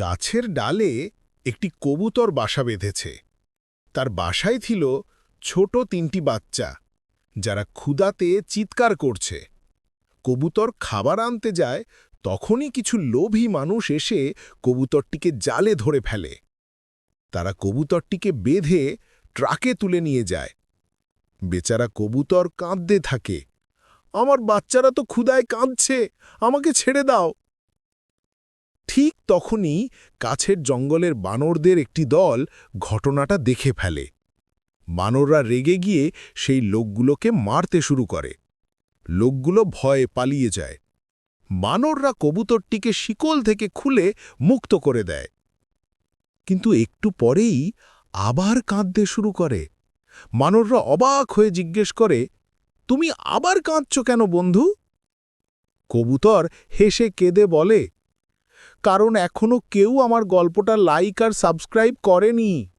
গাছের ডালে একটি কবুতর বাসা বেঁধেছে। তার বাসায় ছিল ছোট তিনটি বাচ্চা, যারা ক্ষুদাতে চিৎকার করছে। কবুতর খাবার আনতে যায়, তখনই কিছু লোভী মানুষ এসে কবুতরটিকে জালে ধরে ফেলে। তারা কবুতরটিকে বেঁধে ট্রাকে তুলে নিয়ে যায়। বেচারা কবুতর কাঁদতে থাকে, আমার বাচ্চারা তো ক্ষুদায় কাঁদছে, আমাকে ছেড়ে দাও। ঠিক তখনই কাছের জঙ্গলের বানরদের একটি দল ঘটনাটা দেখে ফেলে। বানররা রেগে গিয়ে সেই লোকগুলোকে মারতে শুরু করে। লোকগুলো ভয়ে পালিয়ে যায়। বানররা কবুতরটিকে শিকল থেকে খুলে মুক্ত করে দেয়। কিন্তু একটু পরেই আবার কাঁদতে শুরু করে। মানররা অবাক হয়ে জিজ্ঞেস করে, তুমি আবার কাঁদছ কেন বন্ধু? কবুতর হেসে কেঁদে বলে কারণ এখনও কেউ আমার গল্পটা লাইক আর সাবস্ক্রাইব করেনি।